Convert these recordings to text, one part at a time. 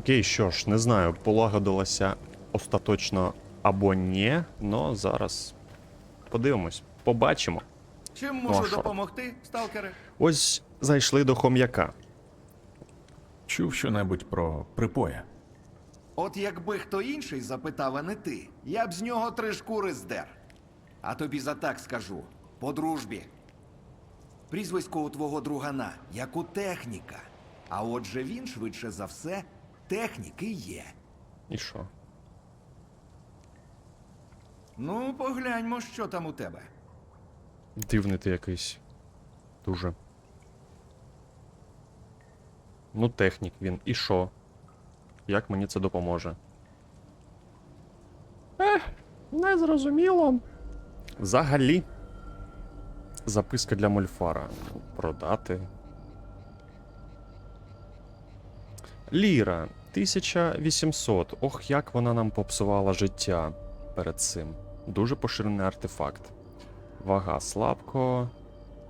Окей, що ж, не знаю, полагодилася остаточно або ні, но зараз подивимось, побачимо. Чим Ну, можу що? допомогти, сталкери? Ось зайшли до хом'яка. Чув щонебудь про припоя. От якби хто інший запитав, а не ти, я б з нього три шкури здер. А тобі за так скажу, по дружбі. Прізвисько у твого другана, як у техніка. А отже він, швидше за все, технік і є. І що? Ну, погляньмо, що там у тебе. Дивний ти якийсь. Дуже. Ну, технік він. І що? Як мені це допоможе? Ех, не зрозуміло. Взагалі. Записка для Мольфара. Продати. Ліра. 1800. Ох, як вона нам попсувала життя перед цим. Дуже поширений артефакт. Вага слабко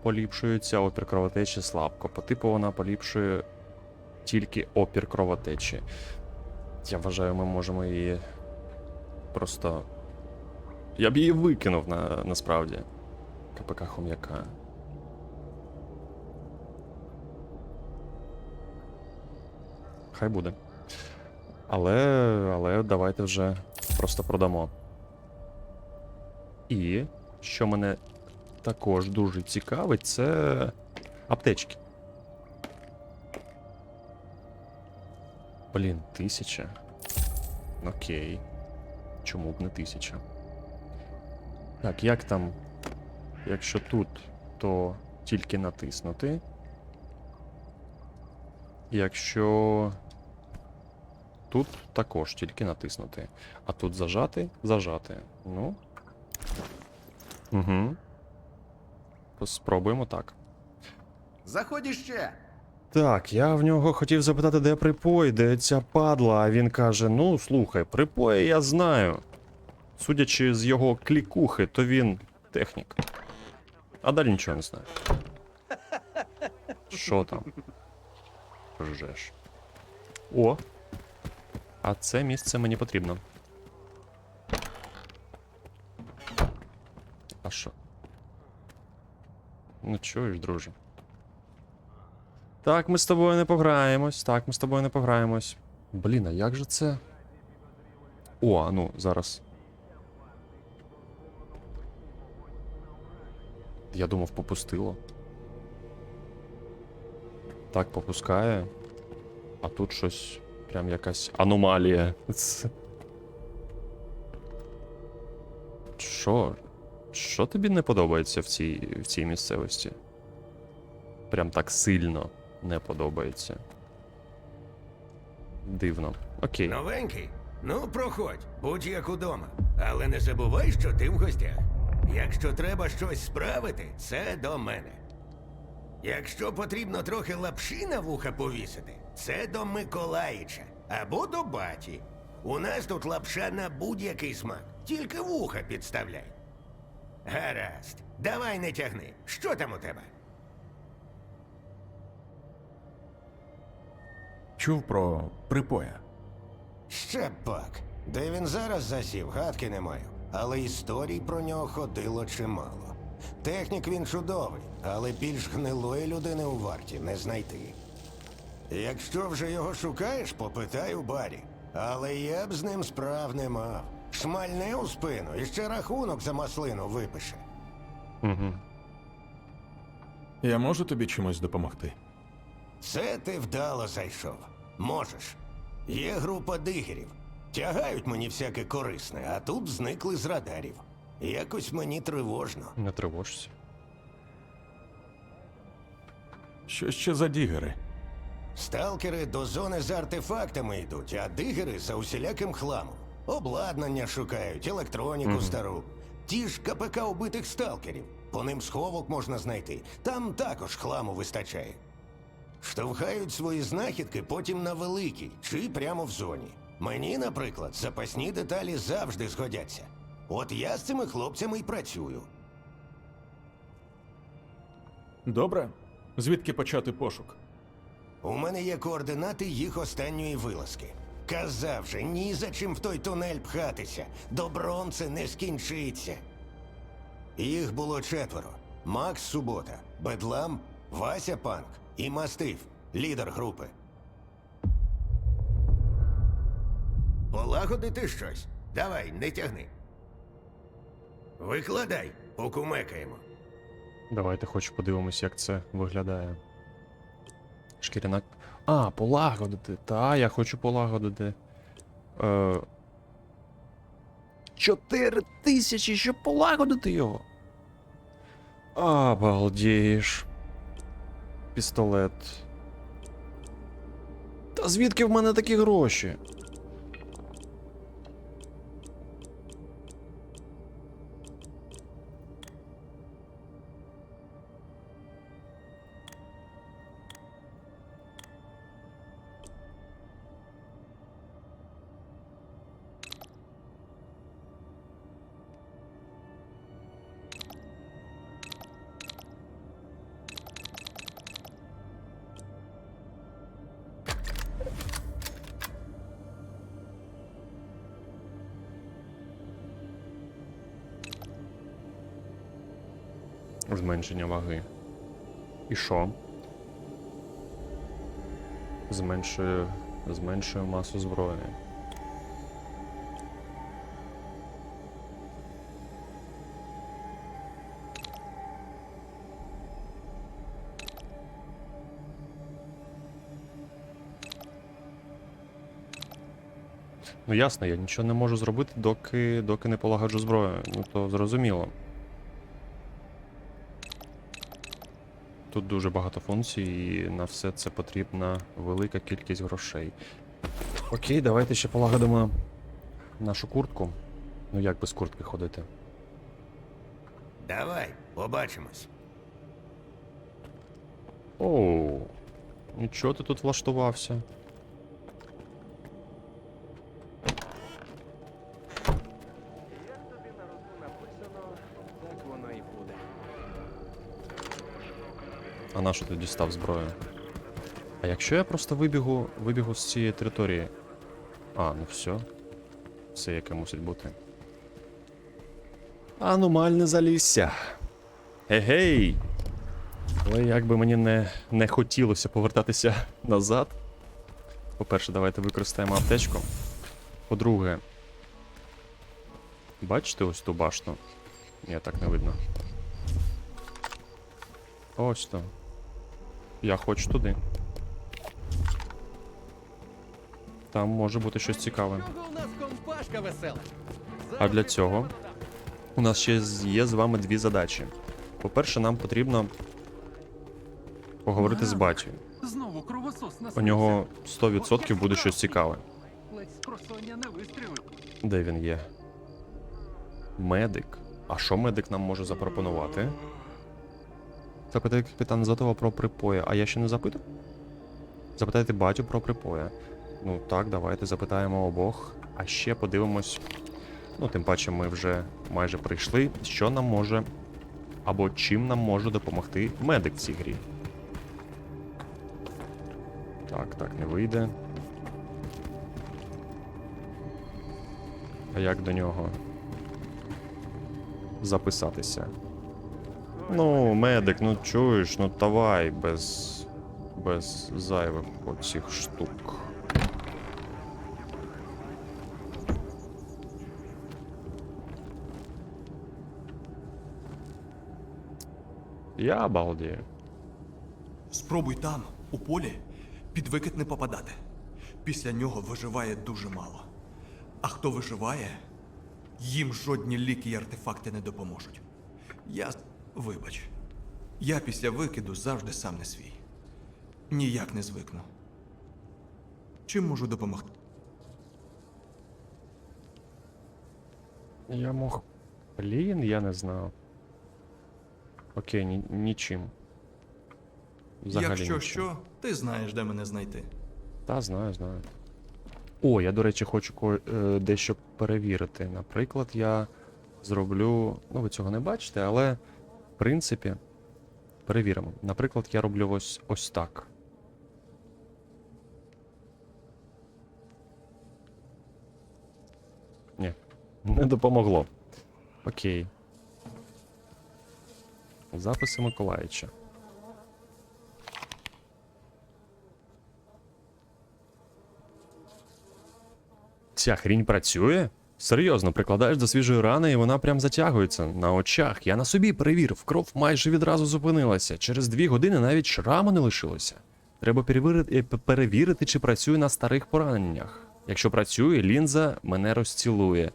поліпшується, опір кровотечі слабко. По типу вона поліпшує тільки опір кровотечі. Я вважаю, ми можемо її просто. Я б її викинув на, насправді. КПК хом'яка. Хай буде. Але. Але давайте вже просто продамо. І що мене також дуже цікавить, це аптечки. Блін, тисяча. Окей. Чому б не тисяча? Так, як там? Якщо тут, то тільки натиснути. Якщо тут також тільки натиснути. А тут зажати, зажати. Ну. Угу. Спробуємо так. Заходь іще. Так, я в нього хотів запитати, де припой, де ця падла, а він каже: ну, слухай, припої я знаю. Судячи з його клікухи, то він технік. А далі нічого не знаю. Що там? Ржеш. О! А це місце мені потрібно. А що? Ну чуєш, друже? Так, ми з тобою не пограємось. Так, ми з тобою не пограємось. Блін, а як же це? О, ну, зараз. Я думав, попустило. Так, попускає. А тут щось. Прям якась аномалія. Що? Що тобі не подобається в цій, в цій місцевості? Прям так сильно не подобається. Дивно. Окей. Новенький? Ну, проходь, будь як удома. Але не забувай, що ти в гостях. Якщо треба щось справити, це до мене. Якщо потрібно трохи лапші на вуха повісити, це до Миколаїча або до баті. У нас тут лапша на будь-який смак, тільки вуха підставляй. Гаразд, давай не тягни. Що там у тебе? Чув про припоя. Ще пак. Де він зараз засів, гадки не маю. Але історій про нього ходило чимало. Технік він чудовий, але більш гнилої людини у варті не знайти. Якщо вже його шукаєш, попитай у барі. Але я б з ним справ не мав. Шмальне у спину і ще рахунок за маслину випише. Угу. Я можу тобі чимось допомогти? Це ти вдало зайшов. Можеш. Є група дигерів. Тягають мені всяке корисне, а тут зникли з радарів. Якось мені тривожно. Не тривожся. Що ще за дігери? Сталкери до зони з артефактами йдуть, а дигери за усіляким хламом. Обладнання шукають, електроніку стару. Ті ж КПК убитих сталкерів. По ним сховок можна знайти. Там також хламу вистачає. Штовхають свої знахідки потім на великій чи прямо в зоні. Мені, наприклад, запасні деталі завжди згодяться. От я з цими хлопцями й працюю. Добре. Звідки почати пошук? У мене є координати їх останньої вилазки. Казав же, ні за чим в той тунель пхатися. Добром це не скінчиться. Їх було четверо: Макс Субота, Бедлам, Вася Панк і Мастиф, лідер групи. Полагодити щось. Давай, не тягни. Викладай, покумекаємо. Давайте хоч подивимось, як це виглядає. Шкіряна. А, полагодити. Та, я хочу полагодити. Е... 4 тисячі, щоб полагодити його. Обалдієш. Пістолет. Та звідки в мене такі гроші? Зменшення ваги. І що? Зменшую, зменшую масу зброї. Ну ясно, я нічого не можу зробити, доки, доки не полагоджу зброю. Ну то зрозуміло. Тут дуже багато функцій, і на все це потрібна велика кількість грошей. Окей, давайте ще полагодимо нашу куртку. Ну як без куртки ходити? Давай, побачимось. Оу. Нічого ти тут влаштувався. А на що ти дістав зброю? А якщо я просто вибігу, вибігу з цієї території? А, ну все. Все яке мусить бути. Аномальне залісся. Гей-гей! Але як би мені не, не хотілося повертатися назад. По-перше, давайте використаємо аптечку. По-друге, бачите ось ту башню? Ні, так не видно. Ось то. Я хочу туди. Там може бути щось цікаве. А для цього у нас ще є з вами дві задачі. По-перше, нам потрібно поговорити з батьком. Знову У нього 100% буде щось цікаве. Де він є? Медик. А що медик нам може запропонувати? Запитайте капітан Затова про припоя. А я ще не запитав? Запитайте батю про припоя. Ну так, давайте запитаємо обох. А ще подивимось. Ну, тим паче, ми вже майже прийшли. Що нам може. Або чим нам може допомогти медик цій грі. Так, так, не вийде. А як до нього записатися? Ну, медик, ну чуєш, ну давай без. без зайвих оцих штук. Я обалдею. Спробуй там, у полі, під викид не попадати. Після нього виживає дуже мало. А хто виживає, їм жодні ліки й артефакти не допоможуть. Я. вибач. Я після викиду завжди сам не свій. Ніяк не звикну. Чим можу допомогти? Я мог. Блін, я не знав. Окей, ні, нічим. Взагалі Якщо нічим. що, ти знаєш, де мене знайти. Та, знаю, знаю. О, я, до речі, хочу ко- е, дещо перевірити. Наприклад, я зроблю. Ну, ви цього не бачите, але принципі, перевіримо. Наприклад, я роблю ось ось так. Ні, не допомогло. Окей. Записи Миколаївича. Ця хрінь працює? Серйозно, прикладаєш до свіжої рани, і вона прям затягується на очах. Я на собі перевірив, кров майже відразу зупинилася. Через дві години навіть шраму не лишилося. Треба перевірити, е, перевірити, чи працює на старих пораненнях. Якщо працює, лінза мене розцілує.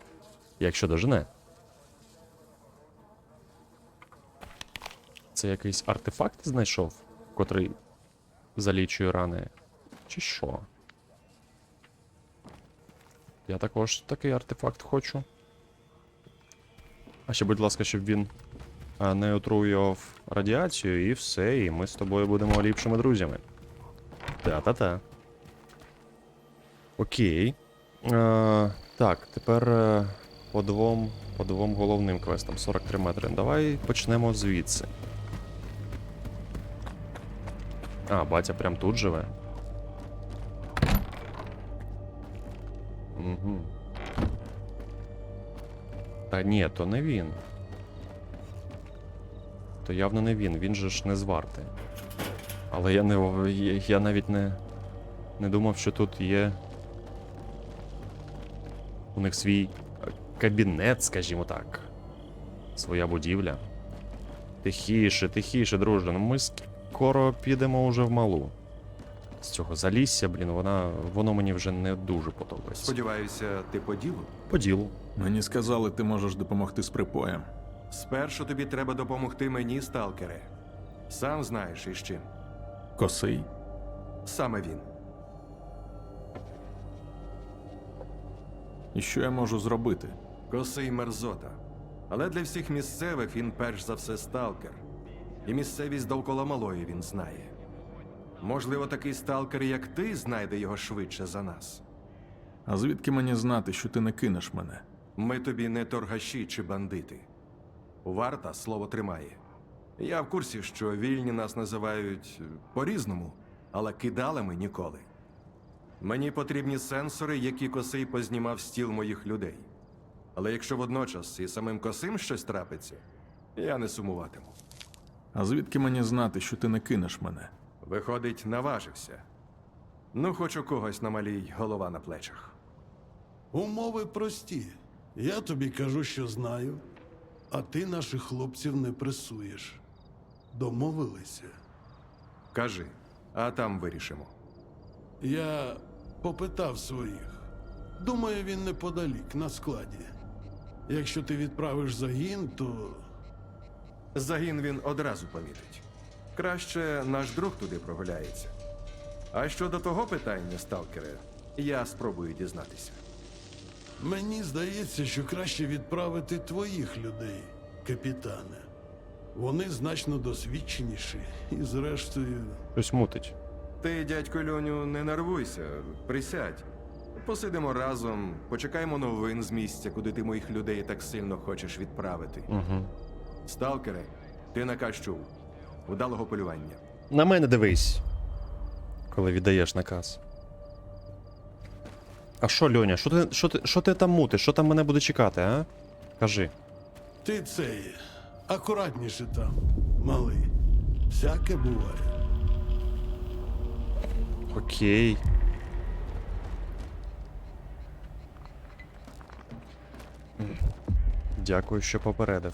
Якщо дожене. Це якийсь артефакт знайшов, котрий залічує рани. Чи що? Я також такий артефакт хочу. А ще, будь ласка, щоб він а, не отруював радіацію, і все, і ми з тобою будемо ліпшими друзями. Та-та-та. Окей. Е, так, тепер е, по двом, по двом головним квестам 43 метри. Давай почнемо звідси. А, батя прям тут живе. Угу. Та ні, то не він. То явно не він, він же ж не з. Але я не. я- навіть не. Не думав, що тут є. У них свій кабінет, скажімо так. Своя будівля. Тихіше, тихіше, друже. Ну ми скоро підемо уже в малу. З цього залісся, блін, вона, воно мені вже не дуже подобається. Сподіваюся, ти по ділу? По ділу. Мені сказали, ти можеш допомогти з припоєм. Спершу тобі треба допомогти мені, сталкере. Сам знаєш із чим. Косий? Саме він. І що я можу зробити? Косий мерзота. Але для всіх місцевих він перш за все сталкер. І місцевість довкола малої він знає. Можливо, такий сталкер, як ти, знайде його швидше за нас. А звідки мені знати, що ти не кинеш мене? Ми тобі не торгаші чи бандити. Варта слово тримає. Я в курсі, що вільні нас називають е, по-різному, але кидалами ніколи. Мені потрібні сенсори, які косий познімав з тіл моїх людей. Але якщо водночас і самим косим щось трапиться, я не сумуватиму. А звідки мені знати, що ти не кинеш мене? Виходить, наважився. Ну, хоч у когось на малій голова на плечах. Умови прості. Я тобі кажу, що знаю, а ти наших хлопців не пресуєш. Домовилися. Кажи, а там вирішимо. Я попитав своїх. Думаю, він неподалік, на складі. Якщо ти відправиш загін, то Загін він одразу помітить. Краще наш друг туди прогуляється. А щодо того питання, сталкере, я спробую дізнатися. мені здається, що краще відправити твоїх людей, капітане. Вони значно досвідченіші і, зрештою, Щось мутить. Ти, дядько Льоню, не нервуйся, присядь. Посидимо разом, почекаємо новин з місця, куди ти моїх людей так сильно хочеш відправити. Угу. Сталкере, ти наказ чув. Удалого полювання. На мене дивись. Коли віддаєш наказ. А що, Льоня, що ти, що ти, що ти там мутиш? Що там мене буде чекати, а? Кажи. ти цей, акуратніше там, малий. Всяке буває. Окей. Дякую, що попередив.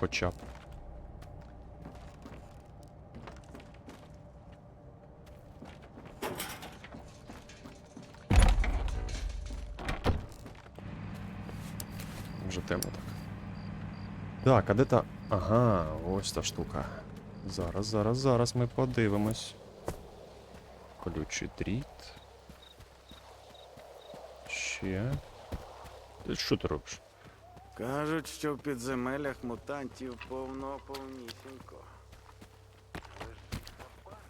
Хоча б. Так, а де та. Ага, ось та штука. Зараз, зараз, зараз ми подивимось. Колючий дріт. Ще. Ти Що ти робиш? Кажуть, що в підземеллях мутантів повно повнісінько.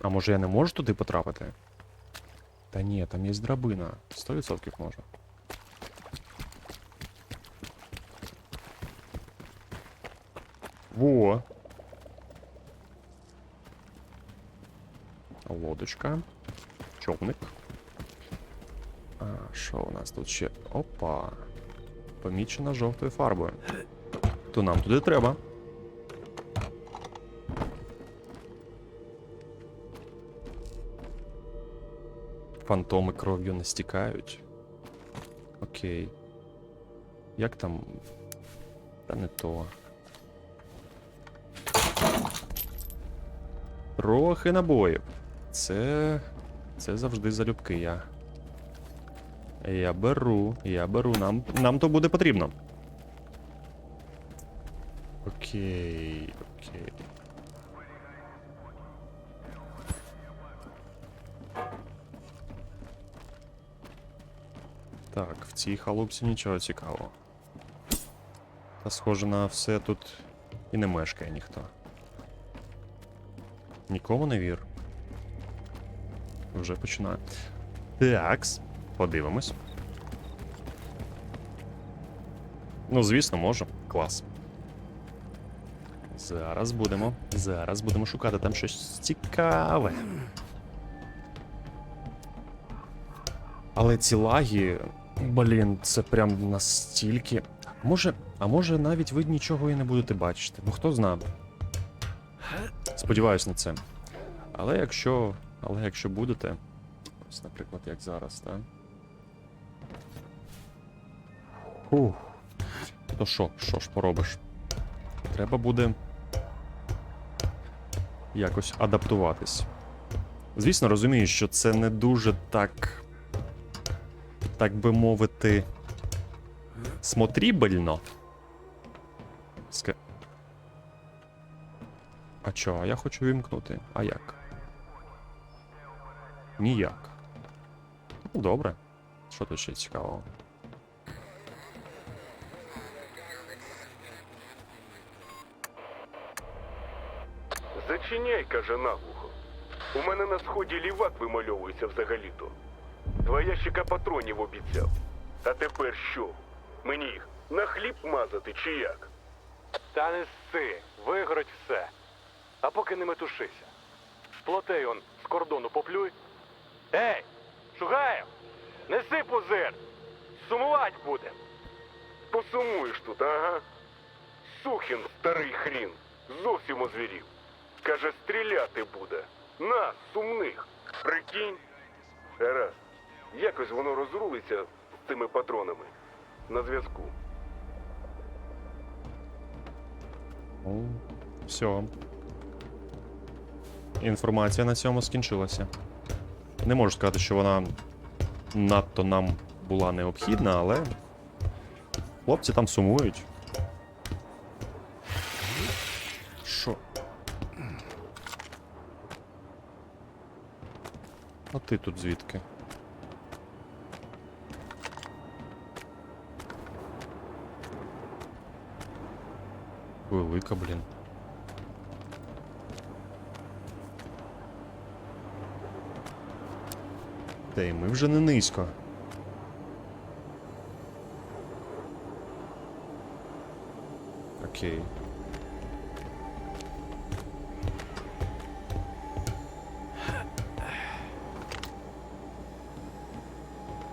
А може я не можу туди потрапити? Та ні, там є драбина. 100% можу. Во. Лодочка. Човник. А, що у нас тут ще? Опа. Помічена жовтою фарбою. То нам туди треба. Фантоми кров'ю не стікають. Окей. Як там. Та не то. Трохи набоїв. Це. Це завжди залюбки я. Я беру, я беру. Нам, нам то буде потрібно. Окей, окей. Так, в цій халупці нічого цікавого. Та схоже на все тут і не мешкає ніхто. Нікому не вір. Вже починаю. Такс, подивимось. Ну, звісно, можу. Клас. Зараз будемо. Зараз будемо шукати там щось цікаве. Але ці лаги, блін, це прям настільки. Може, а може навіть ви нічого і не будете бачити. Ну хто знає. Сподіваюсь на це. Але якщо. Але якщо будете. Ось, наприклад, як зараз, так? Фух. То що, що ж поробиш? Треба буде якось адаптуватись. Звісно, розумію, що це не дуже так. Так би мовити. Смотрібельно. А чо, а я хочу вімкнути. А як? Ніяк. Ну, добре. Що тут ще цікавого? Зачиняй, каже наглухо. У мене на сході лівак вимальовується взагалі-то. Два ящика патронів обіцяв. А тепер що? Мені їх на хліб мазати чи як? Та не сси, вигорить все. А поки не метушися. Плотей он з кордону поплюй. Ей, Шугаєв! Неси пузир! Сумувать будем! Посумуєш тут, ага. Сухін, старий хрін, зовсім озвірів. Каже, стріляти буде. Нас, сумних. Прикинь. Гаразд. Якось воно розрулиться з цими патронами. На зв'язку. Ну, все. Інформація на цьому скінчилася. Не можу сказати, що вона надто нам була необхідна, але хлопці там сумують. Що? А ти тут звідки? Велика, блін. Та й ми вже не низько. Окей.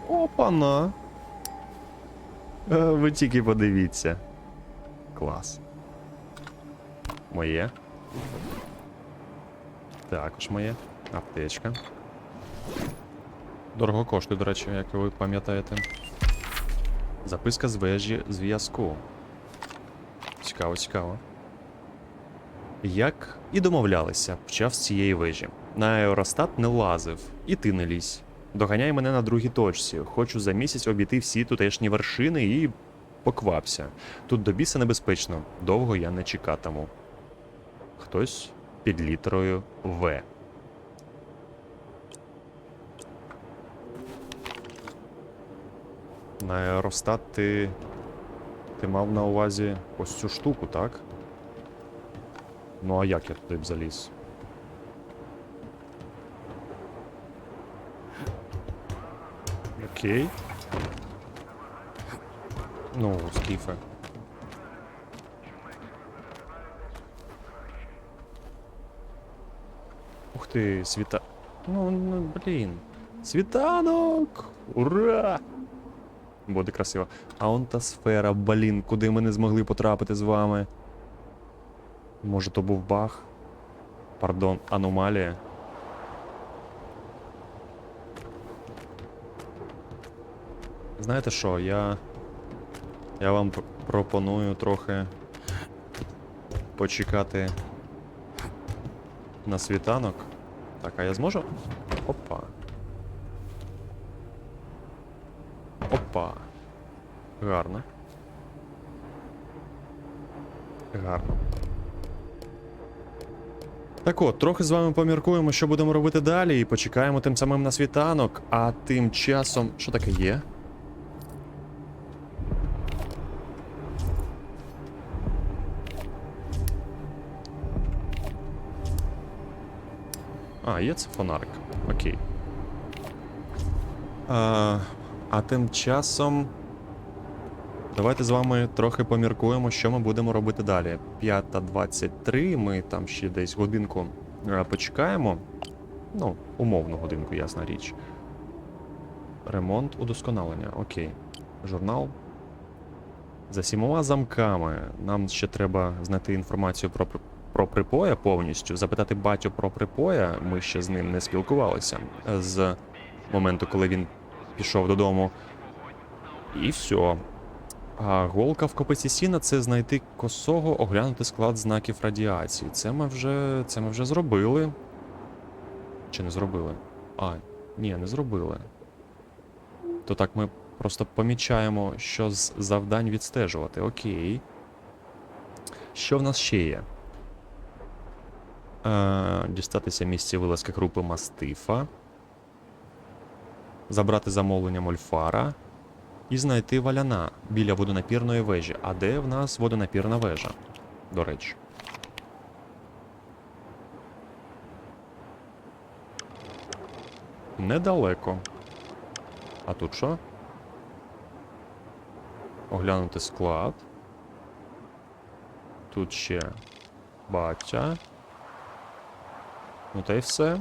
Опана. Е, Ви тільки подивіться. Клас. Моє. Також моє. Аптечка. Дорого коштує, до речі, як ви пам'ятаєте. Записка з вежі зв'язку. Цікаво, цікаво. Як і домовлялися, почав з цієї вежі. На аеростат не лазив, і ти не лізь. Доганяй мене на другій точці. Хочу за місяць обійти всі тутешні вершини і поквапся. Тут до біса небезпечно, довго я не чекатиму. Хтось під літерою В. На аеростат ти. Ти мав на увазі ось цю штуку, так? Ну а як я туди б заліз? Окей. Ну, скіфе. Ух ти, світа. Ну, ну, блін. Світанок! Ура! Буде красиво. А он та сфера, блін, куди ми не змогли потрапити з вами. Може, то був баг? Пардон, аномалія. Знаєте що, я. Я вам пропоную трохи почекати на світанок. Так, а я зможу? Опа. Гарно. Гарно. Так от, трохи з вами поміркуємо, що будемо робити далі, і почекаємо тим самим на світанок, а тим часом. Що таке є? А, є це фонарик. Окей. А, а тим часом. Давайте з вами трохи поміркуємо, що ми будемо робити далі. 5.23, ми там ще десь годинку е, почекаємо. Ну, умовну годинку, ясна річ. Ремонт удосконалення. Окей. Журнал. За сімома замками. Нам ще треба знайти інформацію про, про припоя повністю. Запитати батю про припоя. Ми ще з ним не спілкувалися з моменту, коли він пішов додому. І все. А голка в копиці сіна це знайти косого, оглянути склад знаків радіації. Це ми вже. Це ми вже зробили. Чи не зробили? А, ні, не зробили. То так ми просто помічаємо, що з завдань відстежувати. Окей. Що в нас ще є? Е, дістатися місця вилазки групи мастифа. Забрати замовлення мольфара. І знайти валяна біля водонапірної вежі. А де в нас водонапірна вежа? До речі. Недалеко. А тут що? Оглянути склад. Тут ще батя. Ну та й все.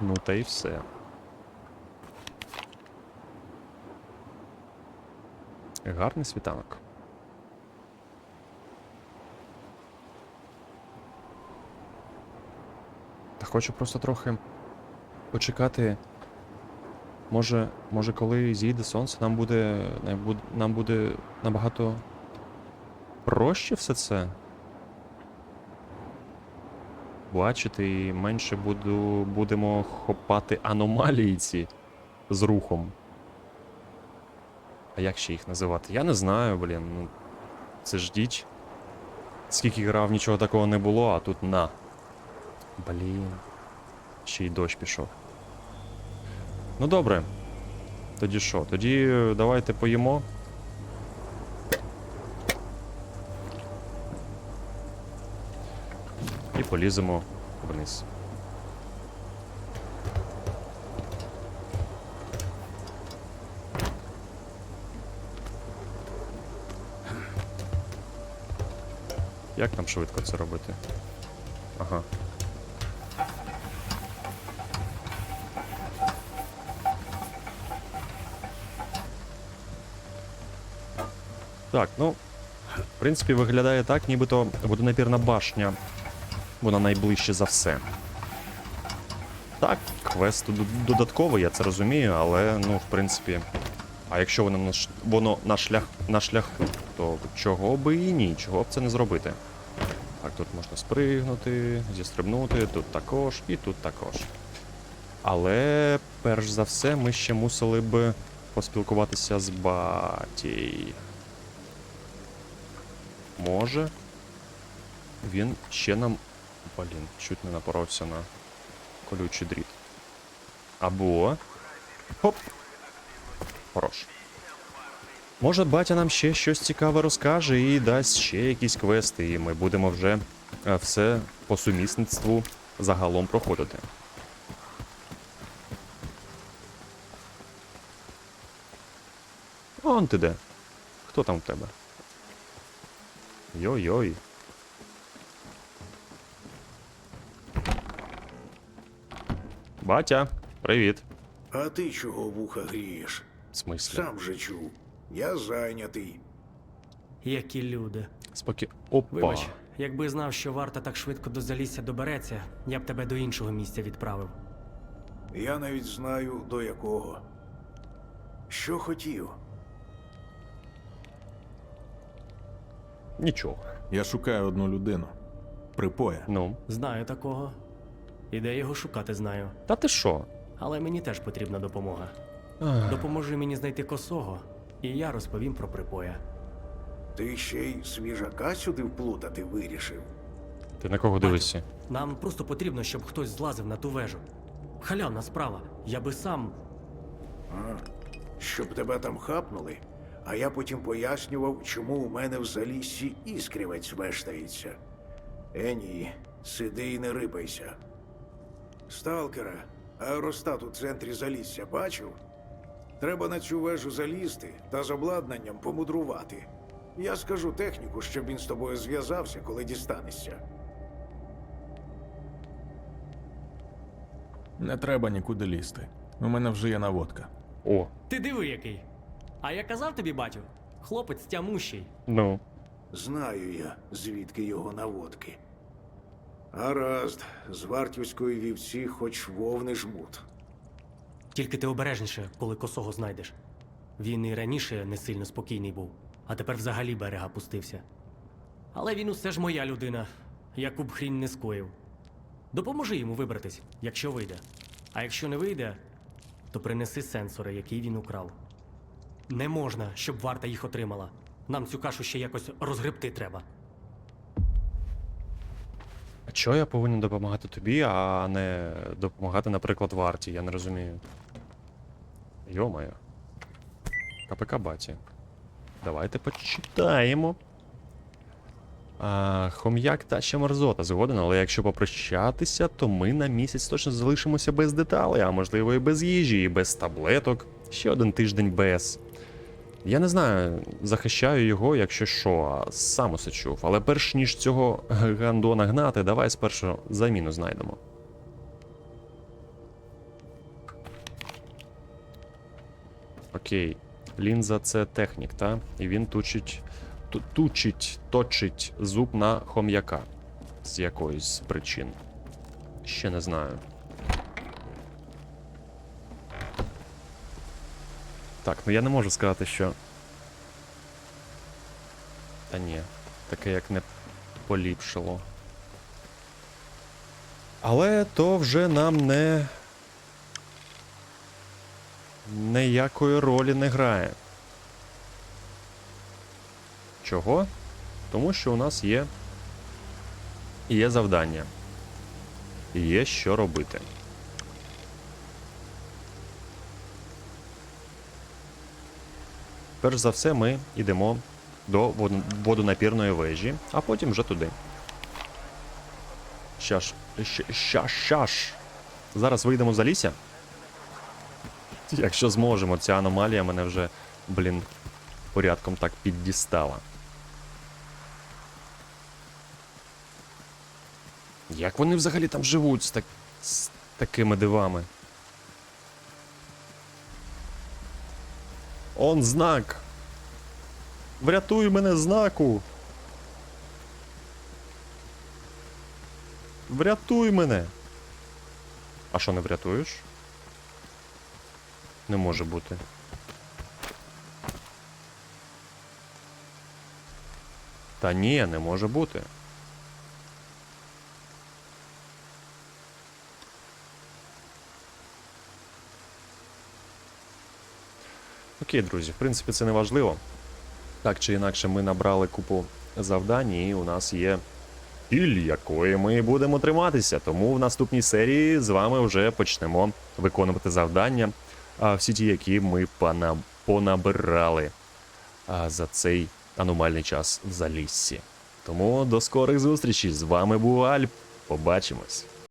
Ну та й все. Гарний світанок. Та хочу просто трохи почекати. Може, може, коли зійде сонце, нам буде. Нам буде, набагато проще все це. Бачити і менше буду, будемо хопати аномалії ці з рухом. А як ще їх називати? Я не знаю, блін. Ну, це ж діч. Скільки грав, нічого такого не було, а тут на. Блін. Ще й дощ пішов. Ну добре. Тоді що? Тоді е, давайте поїмо. І поліземо вниз. Як нам швидко це робити? Ага. Так, ну, в принципі, виглядає так, нібито водонапірна башня. Вона найближче за все. Так, квест додатковий, я це розумію, але, ну, в принципі. А якщо воно на, ш- воно на, шлях, на шляху, то чого би і ні, чого б це не зробити. Так, тут можна спригнути, зістрибнути, тут також і тут також. Але перш за все ми ще мусили б поспілкуватися з батій. Може. Він ще нам. Блін, чуть не напоровся на колючий дріт. Або. Хоп! Хорош. Може, батя нам ще щось цікаве розкаже і дасть ще якісь квести, і ми будемо вже е, все по сумісництву загалом проходити. Он ти де? Хто там в тебе? Йой-йой. Батя, привіт. А ти чого вуха грієш? В смислі? Сам же чув. Я зайнятий. Які люди. Спокі. Опа. Вибач, якби знав, що варта так швидко до залісся добереться, я б тебе до іншого місця відправив. Я навіть знаю до якого. Що хотів. Нічого. Я шукаю одну людину. Припоя. Ну. Знаю такого. І де його шукати знаю. Та ти що? Але мені теж потрібна допомога. Ах, Допоможи мені знайти косого, і я розповім про припоя. Ти ще й свіжака сюди вплутати вирішив. Ти на кого дивишся? Нам просто потрібно, щоб хтось злазив на ту вежу. Халявна справа. Я би сам. А, щоб тебе там хапнули, а я потім пояснював, чому у мене в заліссі іскрівець вештається. Е, ні, сиди і не рипайся. Сталкера, аеростат у центрі залісся бачив? Треба на цю вежу залізти та з обладнанням помудрувати. Я скажу техніку, щоб він з тобою зв'язався, коли дістанешся. Не треба нікуди лізти. У мене вже є наводка. О, Ти диви який. А я казав тобі, батю, хлопець тямущий. ну. Знаю я, звідки його наводки. Гаразд, з вартівської вівці хоч вовни жмут. Тільки ти обережніше, коли косого знайдеш. Він і раніше не сильно спокійний був, а тепер взагалі берега пустився. Але він усе ж моя людина, яку б хрінь не скоїв. Допоможи йому вибратись, якщо вийде. А якщо не вийде, то принеси сенсори, які він украв. Не можна, щоб варта їх отримала. Нам цю кашу ще якось розгребти треба. А чого я повинен допомагати тобі, а не допомагати, наприклад, варті? Я не розумію. Йо-моє. КПК баті. Давайте почитаємо. А, хом'як та ще мерзота згоден, але якщо попрощатися, то ми на місяць точно залишимося без деталей, а можливо і без їжі, і без таблеток. Ще один тиждень без. Я не знаю, захищаю його, якщо що, а сам усе чув. Але перш ніж цього гандона гнати, давай спершу заміну знайдемо. Окей. Лінза це технік, та? І він тучить. Тучить, точить зуб на хом'яка. З якоїсь причин. Ще не знаю. Так, ну я не можу сказати, що. Та ні, таке як не поліпшило. Але то вже нам не. Ніякої ролі не грає. Чого? Тому що у нас є. Є завдання. Є що робити. Перш за все, ми йдемо до водонапірної вежі, а потім вже туди. Щаш. щ- Ща, щаш. Зараз вийдемо за лісся. Якщо зможемо, ця аномалія мене вже, блін, порядком так піддістала. Як вони взагалі там живуть з, так... з такими дивами? Он знак. Врятуй мене знаку. Врятуй мене. А що не врятуєш? Не може бути. Та ні, не може бути. Окей, друзі, в принципі, це не важливо. Так чи інакше, ми набрали купу завдань, і у нас є ціль, якої ми будемо триматися. Тому в наступній серії з вами вже почнемо виконувати завдання, а всі ті, які ми понабирали за цей аномальний час в заліссі. Тому до скорих зустрічей. З вами був Альп. Побачимось.